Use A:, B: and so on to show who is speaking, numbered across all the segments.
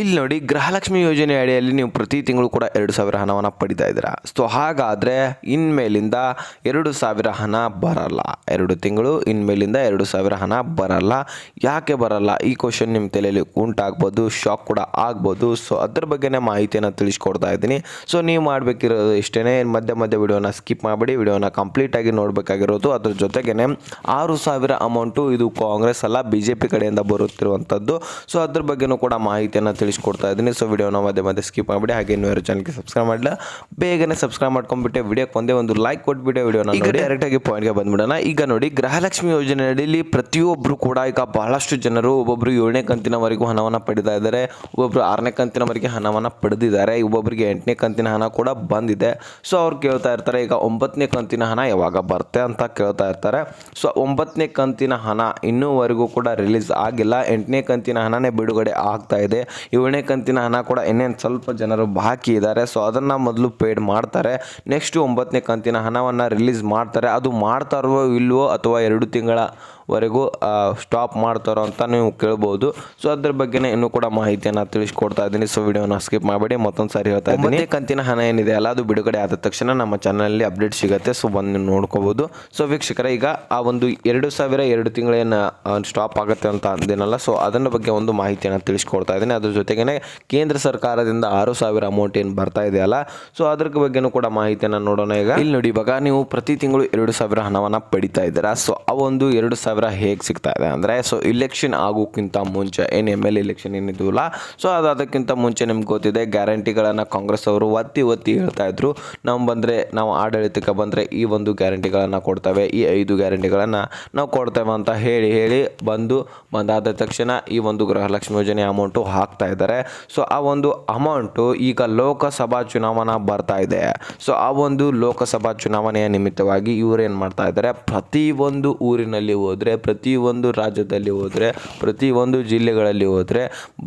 A: ಇಲ್ಲಿ ನೋಡಿ, ಗೃಹಲಕ್ಷ್ಮಿ ಯೋಜನೆ ಅಡಿಯಲ್ಲಿ ನೀವು ಪ್ರತಿ ತಿಂಗಳು ಕೂಡ ಎರಡು ಸಾವಿರ ಹಣವನ್ನು ಪಡಿತಾ ಇದ್ದೀರಾ. ಸೊ ಹಾಗಾದರೆ ಇನ್ಮೇಲಿಂದ ಎರಡು ಸಾವಿರ ಹಣ ಬರಲ್ಲ. ಎರಡು ತಿಂಗಳು, ಇನ್ಮೇಲಿಂದ ಎರಡು ಸಾವಿರ ಹಣ ಬರಲ್ಲ. ಯಾಕೆ ಬರಲ್ಲ? ಈ ಕ್ವಶನ್ ನಿಮ್ಮ ತಲೆಯಲ್ಲಿ ಉಂಟಾಗ್ಬೋದು ಶಾಕ್ ಕೂಡ ಆಗ್ಬೋದು. ಸೊ ಅದ್ರ ಬಗ್ಗೆನೇ ಮಾಹಿತಿಯನ್ನು ತಿಳಿಸ್ಕೊಡ್ತಾ ಇದ್ದೀನಿ. ಸೊ ನೀವು ಮಾಡಬೇಕಿರೋದು ಇಷ್ಟೇ ಮಧ್ಯ ಮಧ್ಯ ವಿಡಿಯೋನ ಸ್ಕಿಪ್ ಮಾಡಿಬಿಡಿ. ವಿಡಿಯೋನ ಕಂಪ್ಲೀಟಾಗಿ ನೋಡಬೇಕಾಗಿರೋದು. ಅದ್ರ ಜೊತೆಗೇ ಆರು ಸಾವಿರ ಅಮೌಂಟು ಇದು ಕಾಂಗ್ರೆಸ್ ಅಲ್ಲ ಬಿ ಜೆ ಪಿ ಕಡೆಯಿಂದ ಬರುತ್ತಿರುವಂಥದ್ದು. ಸೊ ಅದ್ರ ಬಗ್ಗೆನೂ ಕೂಡ ಮಾಹಿತಿಯನ್ನು ತಿಳಿಸ್ಕೊಡ್ತಾ ಇದ್ದೀನಿ. ಸೊ ವಿಡಿಯೋನ ಮಧ್ಯೆ ಮಧ್ಯೆ ಸ್ಕಿಪ್ ಮಾಡಿಬಿಡಿ. ಹಾಗೆ ಇನ್ನೂ ಯಾರು ಚಾನಲ್ಗೆ ಸಬ್ಸ್ಕ್ರೈಬ್ ಮಾಡಿಲ್ಲ ಬೇಗನೆ ಸಬ್ಸ್ಕ್ರೈಬ್ ಮಾಡ್ಕೊಂಡ್ಬಿಟ್ಟೆ ವಿಡಿಯೋಕ್ಕೆ ಒಂದೇ ಒಂದು ಲೈಕ್ ಕೊಟ್ಬಿಟ್ಟೆ ವಿಡಿಯೋನ ಈಗ ಡೈರೆಕ್ಟಾಗಿ ಪಾಯಿಂಟ್ಗೆ ಬಂದ್ಬಿಡೋಣ. ಈಗ ನೋಡಿ ಗೃಹಲಕ್ಷ್ಮಿ ಯೋಜನೆ ಅಡಿಯಲ್ಲಿ ಪ್ರತಿಯೊಬ್ಬರು ಕೂಡ ಈಗ ಬಹಳಷ್ಟು ಜನರು ಒಬ್ಬೊಬ್ಬರು ಏಳನೇ ಕಂತಿನವರೆಗೂ ಹಣವನ್ನು ಪಡಿತಾ ಇದ್ದಾರೆ. ಒಬ್ಬೊಬ್ಬರು ಆರನೇ ಕಂತಿನವರೆಗೆ ಹಣವನ್ನು ಪಡೆದಿದ್ದಾರೆ. ಒಬ್ಬೊಬ್ಬರಿಗೆ ಎಂಟನೇ ಕಂತಿನ ಹಣ ಕೂಡ ಬಂದಿದೆ. ಸೊ ಅವ್ರು ಕೇಳ್ತಾ ಇರ್ತಾರೆ ಈಗ ಒಂಬತ್ತನೇ ಕಂತಿನ ಹಣ ಯಾವಾಗ ಬರುತ್ತೆ ಅಂತ ಕೇಳ್ತಾ ಇರ್ತಾರೆ. ಸೊ ಒಂಬತ್ತನೇ ಕಂತಿನ ಹಣ ಇನ್ನೂವರೆಗೂ ಕೂಡ ರಿಲೀಸ್ ಆಗಿಲ್ಲ. ಎಂಟನೇ ಕಂತಿನ ಹಣನೇ ಬಿಡುಗಡೆ ಆಗ್ತಾ ಇದೆ. ಏಳನೇ ಕಂತಿನ ಹಣ ಕೂಡ ಇನ್ನೇನು ಸ್ವಲ್ಪ ಜನರು ಬಾಕಿ ಇದ್ದಾರೆ. ಸೊ ಅದನ್ನು ಮೊದಲು ಪೇಡ್ ಮಾಡ್ತಾರೆ. ನೆಕ್ಸ್ಟ್ ಒಂಬತ್ತನೇ ಕಂತಿನ ಹಣವನ್ನು ರಿಲೀಸ್ ಮಾಡ್ತಾರೆ. ಅದು ಮಾಡ್ತಾರೋ ಇಲ್ವೋ ಅಥವಾ ಎರಡು ತಿಂಗಳವರೆಗೂ ಸ್ಟಾಪ್ ಮಾಡ್ತಾರೋ ಅಂತ ನೀವು ಕೇಳ್ಬೋದು. ಸೊ ಅದ್ರ ಬಗ್ಗೆನೇ ಇನ್ನೂ ಕೂಡ ಮಾಹಿತಿಯನ್ನು ತಿಳಿಸ್ಕೊಡ್ತಾ ಇದ್ದೀನಿ. ಸೊ ವಿಡಿಯೋನ ಸ್ಕಿಪ್ ಮಾಡಬೇಡಿ. ಮತ್ತೊಂದು ಸಾರಿ ಹೇಳ್ತಾ ಇದ್ದೀನಿ. ಕಂತಿನ ಹಣ ಏನಿದೆ ಅಲ್ಲ, ಅದು ಬಿಡುಗಡೆ ಆದ ತಕ್ಷಣ ನಮ್ಮ ಚಾನಲಲ್ಲಿ ಅಪ್ಡೇಟ್ ಸಿಗುತ್ತೆ. ಸೊ ಬಂದು ನೋಡ್ಕೋಬೋದು. ಸೊ ವೀಕ್ಷಕರ, ಈಗ ಆ ಒಂದು ಎರಡು ಸಾವಿರ ಎರಡು ತಿಂಗಳೇನು ಸ್ಟಾಪ್ ಆಗುತ್ತೆ ಅಂತ ಅಂದೇನಲ್ಲ. ಸೊ ಅದನ್ನ ಬಗ್ಗೆ ಒಂದು ಮಾಹಿತಿಯನ್ನು ತಿಳಿಸ್ಕೊಡ್ತಾ ಇದ್ದೀನಿ. ಅದ್ರ ಜೊತೆಗೇ ಕೇಂದ್ರ ಸರ್ಕಾರದಿಂದ ಆರು ಸಾವಿರ ಅಮೌಂಟ್ ಏನು ಬರ್ತಾ ಇದೆಯಲ್ಲ ಸೊ ಅದ್ರ ಬಗ್ಗೆನೂ ಕೂಡ ಮಾಹಿತಿಯನ್ನು ನೋಡೋಣ ಈಗ. ಇಲ್ಲಿ ನೋಡಿ, ಇವಾಗ ನೀವು ಪ್ರತಿ ತಿಂಗಳು ಎರಡು ಸಾವಿರ ಹಣವನ್ನು ಪಡಿತಾ ಇದ್ದೀರಾ. ಸೊ ಆ ಒಂದು ಎರಡು ಸಾವಿರ ಹೇಗೆ ಸಿಗ್ತಾ ಇದೆ ಅಂದರೆ ಸೊ ಇಲೆಕ್ಷನ್ ಆಗೋಕ್ಕಿಂತ ಮುಂಚೆ, ಏನು ಎಂ ಎಲ್ ಎಲೆಕ್ಷನ್ ಏನಿದ್ವಲ್ಲ ಸೊ ಅದು ಅದಕ್ಕಿಂತ ಮುಂಚೆ ನಿಮ್ಗೆ ಗೊತ್ತಿದೆ ಗ್ಯಾರಂಟಿಗಳನ್ನು ಕಾಂಗ್ರೆಸ್ ಅವರು ಒತ್ತಿ ಒತ್ತಿ ಹೇಳ್ತಾ ಇದ್ರು. ನಾವು ಬಂದರೆ, ನಾವು ಆಡಳಿತಕ್ಕೆ ಬಂದರೆ ಈ ಒಂದು ಗ್ಯಾರಂಟಿಗಳನ್ನು ಕೊಡ್ತೇವೆ, ಈ ಐದು ಗ್ಯಾರಂಟಿಗಳನ್ನು ನಾವು ಕೊಡ್ತೇವೆ ಅಂತ ಹೇಳಿ ಹೇಳಿ ಬಂದು ಬಂದಾದ ತಕ್ಷಣ ಈ ಒಂದು ಗೃಹಲಕ್ಷ್ಮಿ ಯೋಜನೆ ಅಮೌಂಟು ಹಾಕ್ತಾ ಇದ್ದಾರೆ. ಸೊ ಆ ಒಂದು ಅಮೌಂಟು ಈಗ ಲೋಕಸಭಾ ಚುನಾವಣಾ ಬರ್ತಾ ಇದೆ. ಸೊ ಆ ಒಂದು ಲೋಕಸಭಾ ಚುನಾವಣೆಯ ನಿಮಿತ್ತವಾಗಿ ಇವರು ಏನು ಮಾಡ್ತಾ ಇದ್ದಾರೆ? ಪ್ರತಿಯೊಂದು ಊರಿನಲ್ಲಿ ಹೋದರೆ ಪ್ರತಿಯೊಂದು ರಾಜ್ಯದಲ್ಲಿ ಹೋದರೆ ಪ್ರತಿಯೊಂದು ಜಿಲ್ಲೆಗಳಲ್ಲಿ ಹೋದರೆ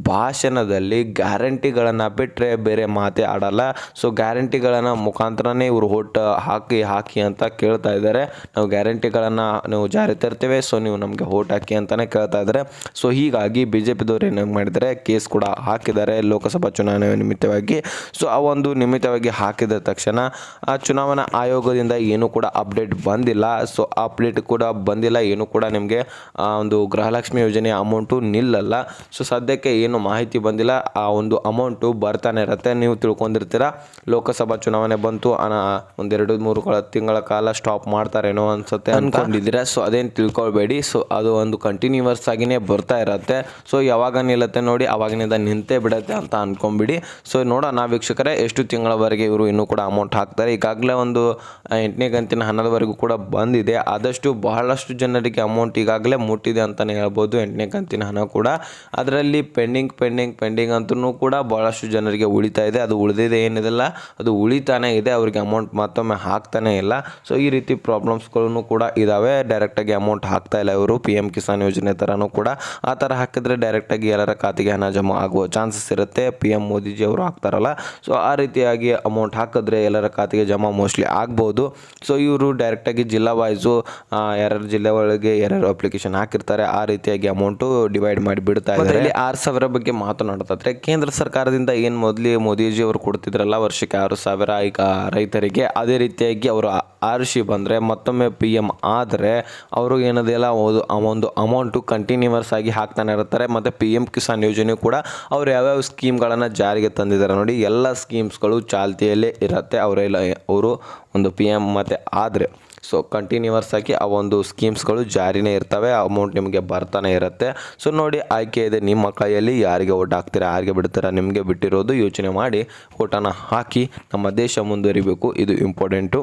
A: ಭಾಷಣದಲ್ಲಿ ಗ್ಯಾರಂಟಿಗಳನ್ನು ಬಿಟ್ಟರೆ ಬೇರೆ ಮಾತೇ ಆಡಲ್ಲ. ಸೊ ಗ್ಯಾರಂಟಿಗಳನ್ನು ಮುಖಾಂತರನೇ ಇವರು ಓಟ್ ಹಾಕಿ ಹಾಕಿ ಅಂತ ಕೇಳ್ತಾ ಇದ್ದಾರೆ. ನಾವು ಗ್ಯಾರಂಟಿಗಳನ್ನು ನಾವು ಜಾರಿ ತರ್ತೇವೆ. ಸೊ ನೀವು ನಮಗೆ ಓಟ್ ಹಾಕಿ ಅಂತಲೇ ಕೇಳ್ತಾ ಇದ್ದಾರೆ. ಸೊ ಹೀಗಾಗಿ ಬಿ ಜೆ ಪಿದವ್ರು ಏನು ಮಾಡಿದ್ದಾರೆ? ಕೇಸ್ ಕೂಡ ಹಾಕಿದ್ದಾರೆ ಲೋಕಸಭಾ ಚುನಾವಣೆ ನಿಮಿತ್ತವಾಗಿ. ಸೊ ಆ ಒಂದು ನಿಮಿತ್ತವಾಗಿ ಹಾಕಿದ ತಕ್ಷಣ, ಆ ಚುನಾವಣಾ ಆಯೋಗದಿಂದ ಏನೂ ಕೂಡ ಅಪ್ಡೇಟ್ ಬಂದಿಲ್ಲ. ಸೊ ಅಪ್ಡೇಟ್ ಕೂಡ ಬಂದಿಲ್ಲ. ಏನು ಕೂಡ ನಿಮಗೆ, ಆ ಒಂದು ಗೃಹಲಕ್ಷ್ಮಿ ಯೋಜನೆ ಅಮೌಂಟು ನಿಲ್ಲಲ್ಲ. ಸೊ ಸದ್ಯಕ್ಕೆ ಏನು ಮಾಹಿತಿ ಬಂದಿಲ್ಲ. ಆ ಒಂದು ಅಮೌಂಟು ಬರ್ತಾನೆ ಇರುತ್ತೆ. ನೀವು ತಿಳ್ಕೊಂಡಿರ್ತೀರ? ಲೋಕಸಭಾ ಚುನಾವಣೆ ಬಂತು. ಒಂದೆರಡು ಮೂರು ತಿಂಗಳ ಕಾಲ ಸ್ಟಾಪ್ ಮಾಡ್ತಾರೇನೋ ಅನ್ಸುತ್ತೆ ಅನ್ಕೊಂಡಿದ್ದೀರಾ? ಸೊ ಅದೇನು ತಿಳ್ಕೊಳ್ಬೇಡಿ. ಸೊ ಅದು ಒಂದು ಕಂಟಿನ್ಯೂವರ್ಸ್ ಆಗಿನೇ ಬರ್ತಾ ಇರತ್ತೆ. ಸೊ ಯಾವಾಗ ನಿಲ್ಲತ್ತೆ ನೋಡಿ, ಅವಾಗಿನಿಂದ ನಿಂತೇ ಬಿಡುತ್ತೆ ಅಂತ ಅಂದ್ಕೊಂಬಿಡಿ ಸೊ ನೋಡೋಣ ವೀಕ್ಷಕರೇ, ಎಷ್ಟು ತಿಂಗಳವರೆಗೆ ಇವರು ಇನ್ನೂ ಕೂಡ ಅಮೌಂಟ್ ಹಾಕ್ತಾರೆ. ಈಗಾಗಲೇ ಒಂದು ಎಂಟನೇ ಕಂತಿನ ಹಣದವರೆಗೂ ಕೂಡ ಬಂದಿದೆ. ಆದಷ್ಟು ಬಹಳಷ್ಟು ಜನರಿಗೆ ಅಮೌಂಟ್ ಈಗಾಗಲೇ ಮುಟ್ಟಿದೆ ಅಂತಲೇ ಹೇಳ್ಬೋದು ಎಂಟನೇ ಕಂತಿನ ಹಣ ಕೂಡ. ಅದರಲ್ಲಿ ಪೆಂಡಿಂಗ್ ಪೆಂಡಿಂಗ್ ಪೆಂಡಿಂಗ್ ಅಂತೂ ಕೂಡ ಬಹಳಷ್ಟು ಜನರಿಗೆ ಉಳಿತಾ ಇದೆ. ಅದು ಉಳಿದಿದೆ ಏನಿದೆಲ್ಲ? ಅದು ಉಳಿತಾನೇ ಇದೆ. ಅವರಿಗೆ ಅಮೌಂಟ್ ಮತ್ತೊಮ್ಮೆ ಹಾಕ್ತಾನೆ ಇಲ್ಲ. ಸೊ ಈ ರೀತಿ ಪ್ರಾಬ್ಲಮ್ಸ್ಗಳೂ ಕೂಡ ಇದ್ದಾವೆ ಡೈರೆಕ್ಟಾಗಿ ಅಮೌಂಟ್ ಹಾಕ್ತಾ ಇಲ್ಲ ಇವರು. ಪಿ ಎಂ ಕಿಸಾನ್ ಯೋಜನೆ ಥರನೂ ಕೂಡ. ಆ ಥರ ಹಾಕಿದ್ರೆ ಡೈರೆಕ್ಟಾಗಿ ಎಲ್ಲರ ಖಾತೆಗೆ ಹಣ ಜಮಾ ಆಗುವ ಚಾನ್ಸಸ್ ಇರುತ್ತೆ. ಪಿ ಎಂ ಮೋದಿಜಿ ಅವರು ಹಾಕ್ತಾರಲ್ಲ. ಸೊ ಆ ರೀತಿಯಾಗಿ ಅಮೌಂಟ್ ಹಾಕಿದ್ರೆ ಎಲ್ಲರ ಖಾತೆಗೆ ಜಮಾ ಮೋಸ್ಟ್ಲಿ ಆಗ್ಬೋದು. ಸೊ ಇವರು ಡೈರೆಕ್ಟಾಗಿ ಜಿಲ್ಲಾ ವೈಸು ಯಾರ್ಯಾರು ಜಿಲ್ಲೆ ಒಳಗೆ ಯಾರ್ಯಾರು ಅಪ್ಲಿಕೇಶನ್ ಹಾಕಿರ್ತಾರೆ ಆ ರೀತಿಯಾಗಿ ಅಮೌಂಟು ಡಿವೈಡ್ ಮಾಡಿ ಬಿಡ್ತಾ ಇದ್ದಾರೆ ಇಲ್ಲಿ ಆರು ಸಾವಿರ ಬಗ್ಗೆ ಮಾತನಾಡ್ತಾರೆ ಕೇಂದ್ರ ಸರ್ಕಾರದಿಂದ ಏನು ಮೊದಲು ಮೋದಿಜಿ ಅವರು ಕೊಡ್ತಿದ್ರಲ್ಲ ವರ್ಷಕ್ಕೆ ಆರು ಸಾವಿರ ಈಗ ರೈತರಿಗೆ ಅದೇ ರೀತಿಯಾಗಿ ಅವರು ಆರಿಸಿ ಬಂದರೆ ಮತ್ತೊಮ್ಮೆ ಪಿ ಎಂ ಆದರೆ ಅವರು ಏನದೆಲ್ಲ ಒಂದು ಅಮೌಂಟು ಕಂಟಿನ್ಯೂವರ್ಸ್ ಆಗಿ ಹಾಕ್ತಾನೆ ಇರ್ತಾರೆ. ಮತ್ತು ಪಿ ಎಂ ಕಿಸಾನ್ ಯೋಜನೆ ಕೂಡ ಅವ್ರು ಯಾವ್ಯಾವ ಸ್ಕೀಮ್ಗಳನ್ನು ಜಾರಿಗೆ ತಂದಿದ್ದಾರೆ ನೋಡಿ, ಎಲ್ಲ ಸ್ಕೀಮ್ಸ್ಗಳು ಚಾಲ್ತಿಯಲ್ಲೇ ಇರುತ್ತೆ. ಅವರೆಲ್ಲ, ಅವರು ಒಂದು ಪಿ ಎಂ ಮತ್ತು ಆದರೆ ಸೊ ಕಂಟಿನ್ಯೂವರ್ಸ್ ಆಗಿ ಆ ಒಂದು ಸ್ಕೀಮ್ಸ್ಗಳು ಜಾರಿನೇ ಇರ್ತವೆ ಅಮೌಂಟ್ ನಿಮಗೆ ಬರ್ತಾನೆ ಇರುತ್ತೆ. ಸೊ ನೋಡಿ, ಆಯ್ಕೆ ಇದೆ ನಿಮ್ಮ ಕೈಯಲ್ಲಿ, ಯಾರಿಗೆ ಓಟ್ ಹಾಕ್ತೀರಾ, ಯಾರಿಗೆ ಬಿಡ್ತೀರಾ, ನಿಮಗೆ ಬಿಟ್ಟಿರೋದು ಯೋಚನೆ ಮಾಡಿ ಓಟನ್ನು ಹಾಕಿ ನಮ್ಮ ದೇಶ ಮುಂದುವರಿಬೇಕು, ಇದು ಇಂಪಾರ್ಟೆಂಟು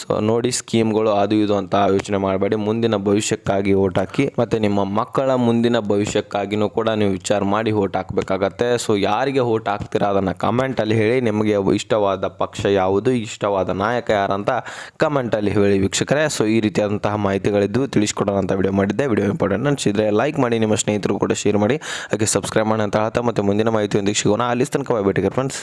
A: ಸೊ ನೋಡಿ ಸ್ಕೀಮ್ಗಳು ಅದು ಇದು ಅಂತ ಯೋಚನೆ ಮಾಡಬೇಡಿ. ಮುಂದಿನ ಭವಿಷ್ಯಕ್ಕಾಗಿ ಓಟ್ ಹಾಕಿ, ಮತ್ತು ನಿಮ್ಮ ಮಕ್ಕಳ ಮುಂದಿನ ಭವಿಷ್ಯಕ್ಕಾಗಿನೂ ಕೂಡ ನೀವು ವಿಚಾರ ಮಾಡಿ ಓಟ್ ಹಾಕಬೇಕಾಗತ್ತೆ. ಸೊ ಯಾರಿಗೆ ಓಟ್ ಹಾಕ್ತೀರಾ ಅದನ್ನು ಕಮೆಂಟಲ್ಲಿ ಹೇಳಿ, ನಿಮಗೆ ಇಷ್ಟವಾದ ಪಕ್ಷ ಯಾವುದು, ಇಷ್ಟವಾದ ನಾಯಕ ಯಾರಂತ ಕಮೆಂಟಲ್ಲಿ ಹೇಳಿ ವೀಕ್ಷಕರೇ, ಸೊ ಈ ರೀತಿಯಾದಂತಹ ಮಾಹಿತಿಗಳಿದ್ದು ತಿಳಿಸ್ಕೊಡೋಣ ಅಂತ ವಿಡಿಯೋ ಮಾಡಿದ್ದೆ. ವಿಡಿಯೋ ಇಂಪಾರ್ಟೆಂಟ್ ಅನಿಸಿದ್ರೆ ಲೈಕ್ ಮಾಡಿ, ನಿಮ್ಮ ಸ್ನೇಹಿತರು ಕೂಡ ಶೇರ್ ಮಾಡಿ. ಹಾಗೆ ಸಬ್ಸ್ಕ್ರೈಬ್ ಮಾಡಿ ಅಂತ ಹೇಳ್ತಾ ಮತ್ತು ಮುಂದಿನ ಮಾಹಿತಿಯೊಂದಿಗೆ ಸಿಗೋಣ. ಅಲ್ಲಿ ತನಕ ಭೇಟಿಗೆ ಫ್ರೆಂಡ್ಸ್